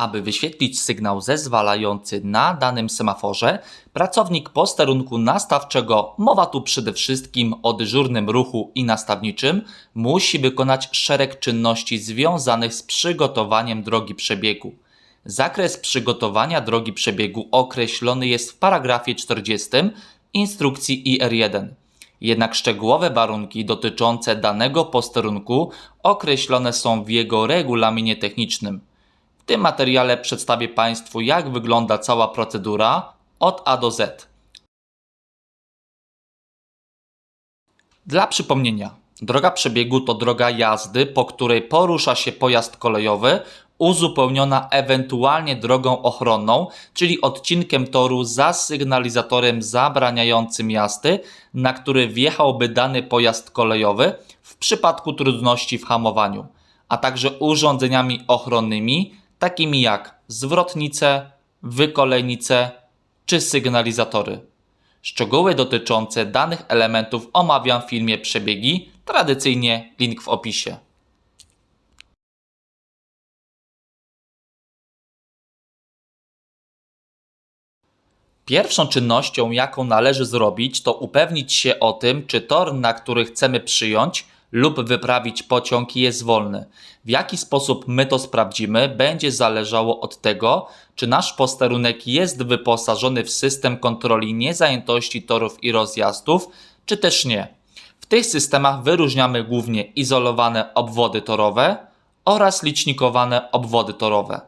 Aby wyświetlić sygnał zezwalający na danym semaforze, pracownik posterunku nastawczego, mowa tu przede wszystkim o dyżurnym ruchu i nastawniczym, musi wykonać szereg czynności związanych z przygotowaniem drogi przebiegu. Zakres przygotowania drogi przebiegu określony jest w paragrafie 40 instrukcji IR1. Jednak szczegółowe warunki dotyczące danego posterunku określone są w jego regulaminie technicznym. Tym materiale przedstawię Państwu, jak wygląda cała procedura od A do Z. Dla przypomnienia, droga przebiegu to droga jazdy, po której porusza się pojazd kolejowy, uzupełniona ewentualnie drogą ochronną, czyli odcinkiem toru za sygnalizatorem zabraniającym jazdy, na który wjechałby dany pojazd kolejowy w przypadku trudności w hamowaniu, a także urządzeniami ochronnymi, takimi jak zwrotnice, wykolejnice czy sygnalizatory. Szczegóły dotyczące danych elementów omawiam w filmie Przebiegi, tradycyjnie link w opisie. Pierwszą czynnością, jaką należy zrobić, to upewnić się o tym, czy tor, na który chcemy przyjąć lub wyprawić pociąg, jest wolny. W jaki sposób my to sprawdzimy, będzie zależało od tego, czy nasz posterunek jest wyposażony w system kontroli niezajętości torów i rozjazdów, czy też nie. W tych systemach wyróżniamy głównie izolowane obwody torowe oraz licznikowane obwody torowe.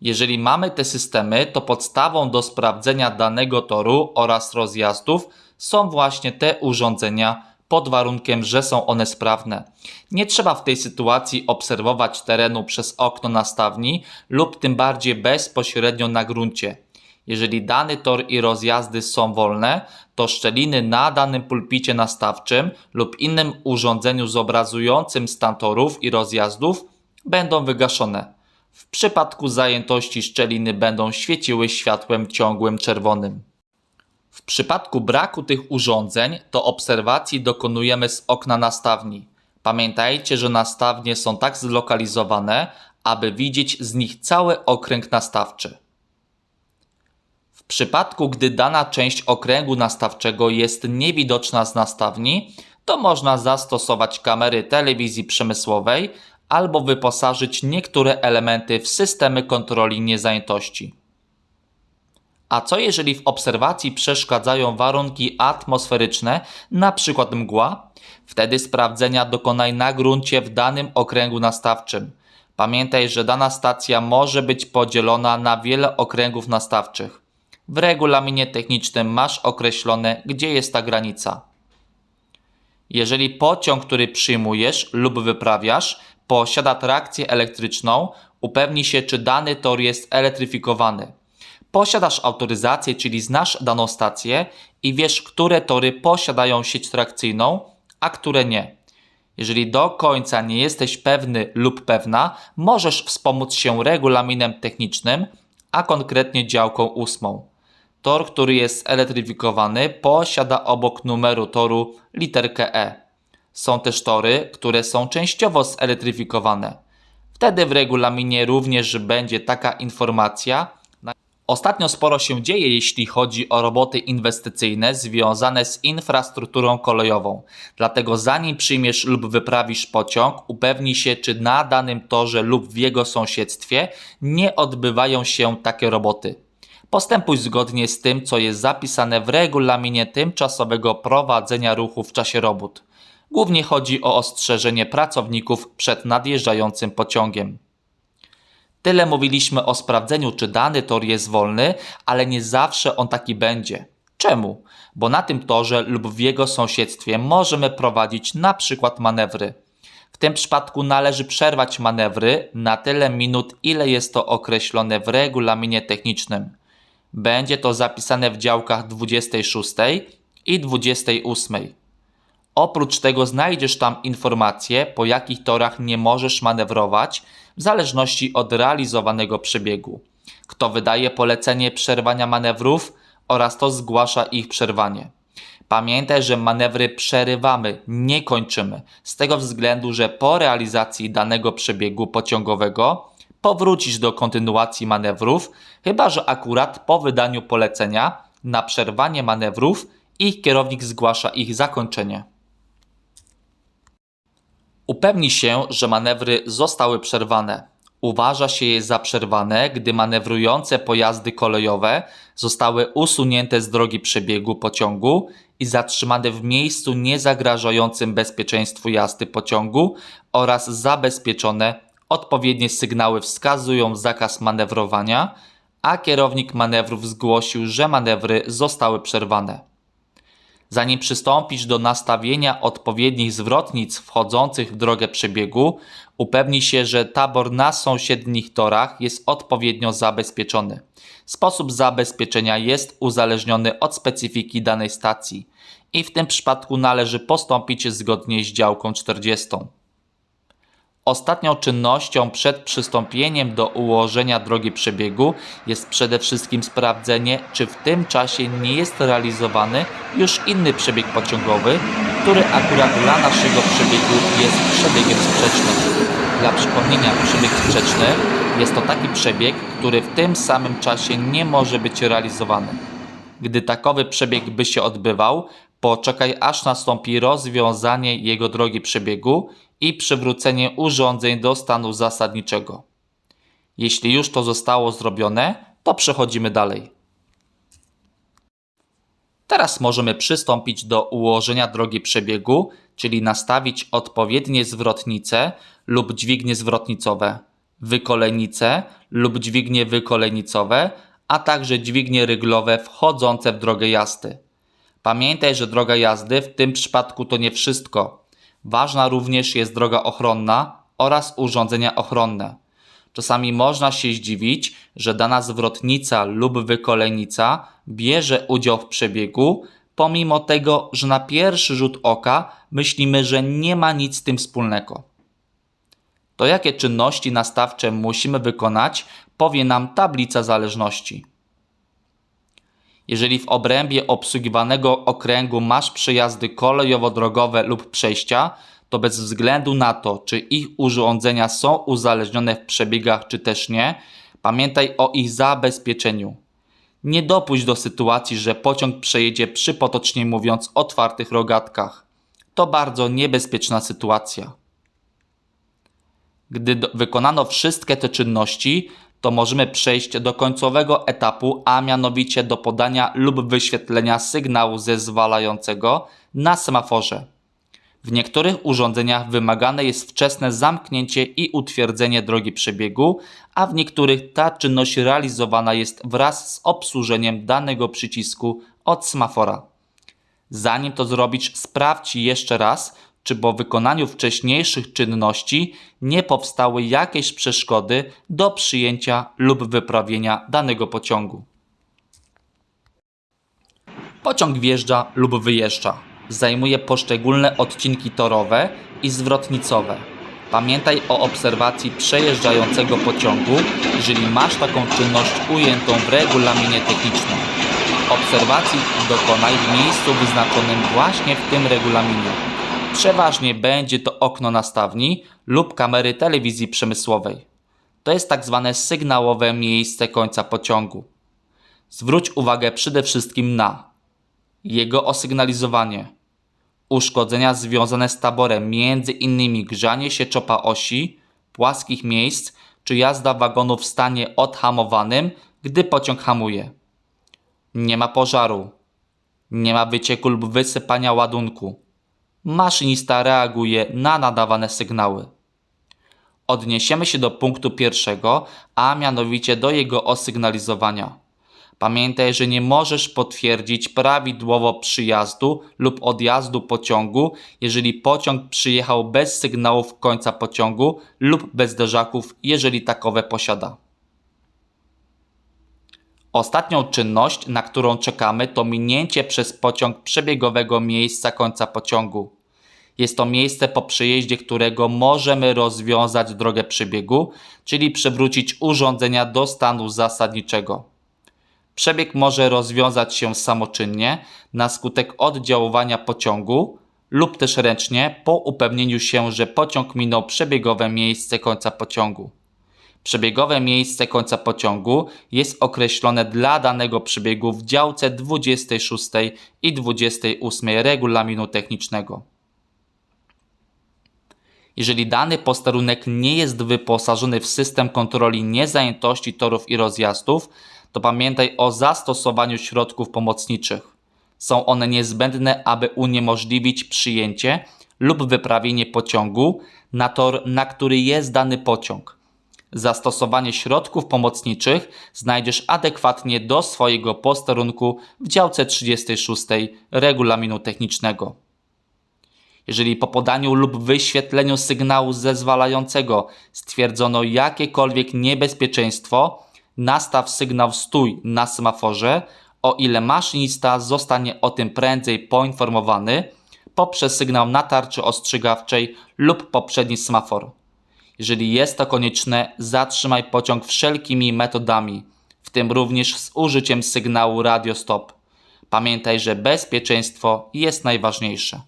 Jeżeli mamy te systemy, to podstawą do sprawdzenia danego toru oraz rozjazdów są właśnie te urządzenia pod warunkiem, że są one sprawne. Nie trzeba w tej sytuacji obserwować terenu przez okno nastawni lub tym bardziej bezpośrednio na gruncie. Jeżeli dany tor i rozjazdy są wolne, to szczeliny na danym pulpicie nastawczym lub innym urządzeniu zobrazującym stan torów i rozjazdów będą wygaszone. W przypadku zajętości szczeliny będą świeciły światłem ciągłym czerwonym. W przypadku braku tych urządzeń to obserwacji dokonujemy z okna nastawni. Pamiętajcie, że nastawnie są tak zlokalizowane, aby widzieć z nich cały okręg nastawczy. W przypadku, gdy dana część okręgu nastawczego jest niewidoczna z nastawni, to można zastosować kamery telewizji przemysłowej albo wyposażyć niektóre elementy w systemy kontroli niezajętości. A co jeżeli w obserwacji przeszkadzają warunki atmosferyczne, np. mgła? Wtedy sprawdzenia dokonaj na gruncie w danym okręgu nastawczym. Pamiętaj, że dana stacja może być podzielona na wiele okręgów nastawczych. W regulaminie technicznym masz określone, gdzie jest ta granica. Jeżeli pociąg, który przyjmujesz lub wyprawiasz, posiada trakcję elektryczną, upewnij się, czy dany tor jest elektryfikowany. Posiadasz autoryzację, czyli znasz daną stację i wiesz, które tory posiadają sieć trakcyjną, a które nie. Jeżeli do końca nie jesteś pewny lub pewna, możesz wspomóc się regulaminem technicznym, a konkretnie działką ósmą. Tor, który jest elektryfikowany, posiada obok numeru toru literkę E. Są też tory, które są częściowo zelektryfikowane. Wtedy w regulaminie również będzie taka informacja. Ostatnio sporo się dzieje, jeśli chodzi o roboty inwestycyjne związane z infrastrukturą kolejową. Dlatego zanim przyjmiesz lub wyprawisz pociąg, upewnij się, czy na danym torze lub w jego sąsiedztwie nie odbywają się takie roboty. Postępuj zgodnie z tym, co jest zapisane w regulaminie tymczasowego prowadzenia ruchu w czasie robót. Głównie chodzi o ostrzeżenie pracowników przed nadjeżdżającym pociągiem. Tyle mówiliśmy o sprawdzeniu, czy dany tor jest wolny, ale nie zawsze on taki będzie. Czemu? Bo na tym torze lub w jego sąsiedztwie możemy prowadzić na przykład manewry. W tym przypadku należy przerwać manewry na tyle minut, ile jest to określone w regulaminie technicznym. Będzie to zapisane w działkach 26 i 28. Oprócz tego znajdziesz tam informacje, po jakich torach nie możesz manewrować, w zależności od realizowanego przebiegu. Kto wydaje polecenie przerwania manewrów oraz to zgłasza ich przerwanie. Pamiętaj, że manewry przerywamy, nie kończymy, z tego względu, że po realizacji danego przebiegu pociągowego powrócić do kontynuacji manewrów, chyba że akurat po wydaniu polecenia na przerwanie manewrów ich kierownik zgłasza ich zakończenie. Upewnij się, że manewry zostały przerwane. Uważa się je za przerwane, gdy manewrujące pojazdy kolejowe zostały usunięte z drogi przebiegu pociągu i zatrzymane w miejscu niezagrażającym bezpieczeństwu jazdy pociągu oraz zabezpieczone odpowiednie sygnały wskazują zakaz manewrowania, a kierownik manewrów zgłosił, że manewry zostały przerwane. Zanim przystąpisz do nastawienia odpowiednich zwrotnic wchodzących w drogę przebiegu, upewnij się, że tabor na sąsiednich torach jest odpowiednio zabezpieczony. Sposób zabezpieczenia jest uzależniony od specyfiki danej stacji i w tym przypadku należy postąpić zgodnie z działką 40. Ostatnią czynnością przed przystąpieniem do ułożenia drogi przebiegu jest przede wszystkim sprawdzenie, czy w tym czasie nie jest realizowany już inny przebieg pociągowy, który akurat dla naszego przebiegu jest przebiegiem sprzecznym. Dla przypomnienia, przebieg sprzeczny jest to taki przebieg, który w tym samym czasie nie może być realizowany. Gdy takowy przebieg by się odbywał, poczekaj aż nastąpi rozwiązanie jego drogi przebiegu i przywrócenie urządzeń do stanu zasadniczego. Jeśli już to zostało zrobione, to przechodzimy dalej. Teraz możemy przystąpić do ułożenia drogi przebiegu, czyli nastawić odpowiednie zwrotnice lub dźwignie zwrotnicowe, wykolenice lub dźwignie wykolenicowe, a także dźwignie ryglowe wchodzące w drogę jazdy. Pamiętaj, że droga jazdy w tym przypadku to nie wszystko. Ważna również jest droga ochronna oraz urządzenia ochronne. Czasami można się zdziwić, że dana zwrotnica lub wykolenica bierze udział w przebiegu, pomimo tego, że na pierwszy rzut oka myślimy, że nie ma nic z tym wspólnego. To jakie czynności nastawcze musimy wykonać, powie nam tablica zależności. Jeżeli w obrębie obsługiwanego okręgu masz przejazdy kolejowo-drogowe lub przejścia, to bez względu na to, czy ich urządzenia są uzależnione w przebiegach, czy też nie, pamiętaj o ich zabezpieczeniu. Nie dopuść do sytuacji, że pociąg przejedzie przy potocznie mówiąc otwartych rogatkach. To bardzo niebezpieczna sytuacja. Gdy wykonano wszystkie te czynności, to możemy przejść do końcowego etapu, a mianowicie do podania lub wyświetlenia sygnału zezwalającego na semaforze. W niektórych urządzeniach wymagane jest wczesne zamknięcie i utwierdzenie drogi przebiegu, a w niektórych ta czynność realizowana jest wraz z obsłużeniem danego przycisku od semafora. Zanim to zrobić, sprawdź jeszcze raz, czy po wykonaniu wcześniejszych czynności nie powstały jakieś przeszkody do przyjęcia lub wyprawienia danego pociągu. Pociąg wjeżdża lub wyjeżdża. Zajmuje poszczególne odcinki torowe i zwrotnicowe. Pamiętaj o obserwacji przejeżdżającego pociągu, jeżeli masz taką czynność ujętą w regulaminie technicznym. Obserwacji dokonaj w miejscu wyznaczonym właśnie w tym regulaminie. Przeważnie będzie to okno nastawni lub kamery telewizji przemysłowej. To jest tak zwane sygnałowe miejsce końca pociągu. Zwróć uwagę przede wszystkim na jego osygnalizowanie, uszkodzenia związane z taborem, między innymi grzanie się czopa osi, płaskich miejsc czy jazda wagonu w stanie odhamowanym, gdy pociąg hamuje. Nie ma pożaru, nie ma wycieku lub wysypania ładunku maszynista reaguje na nadawane sygnały. Odniesiemy się do punktu pierwszego, a mianowicie do jego osygnalizowania. Pamiętaj, że nie możesz potwierdzić prawidłowo przyjazdu lub odjazdu pociągu, jeżeli pociąg przyjechał bez sygnałów końca pociągu lub bez zderzaków, jeżeli takowe posiada. Ostatnią czynność, na którą czekamy, to minięcie przez pociąg przebiegowego miejsca końca pociągu. Jest to miejsce po przejeździe, którego możemy rozwiązać drogę przebiegu, czyli przywrócić urządzenia do stanu zasadniczego. Przebieg może rozwiązać się samoczynnie na skutek oddziaływania pociągu lub też ręcznie po upewnieniu się, że pociąg minął przebiegowe miejsce końca pociągu. Przebiegowe miejsce końca pociągu jest określone dla danego przebiegu w działce 26 i 28 regulaminu technicznego. Jeżeli dany posterunek nie jest wyposażony w system kontroli niezajętości torów i rozjazdów, to pamiętaj o zastosowaniu środków pomocniczych. Są one niezbędne, aby uniemożliwić przyjęcie lub wyprawienie pociągu na tor, na który jest dany pociąg. Zastosowanie środków pomocniczych znajdziesz adekwatnie do swojego posterunku w działce 36 regulaminu technicznego. Jeżeli po podaniu lub wyświetleniu sygnału zezwalającego stwierdzono jakiekolwiek niebezpieczeństwo, nastaw sygnał stój na semaforze, o ile maszynista zostanie o tym prędzej poinformowany poprzez sygnał na tarczy ostrzegawczej lub poprzedni semafor. Jeżeli jest to konieczne, zatrzymaj pociąg wszelkimi metodami, w tym również z użyciem sygnału radio stop. Pamiętaj, że bezpieczeństwo jest najważniejsze.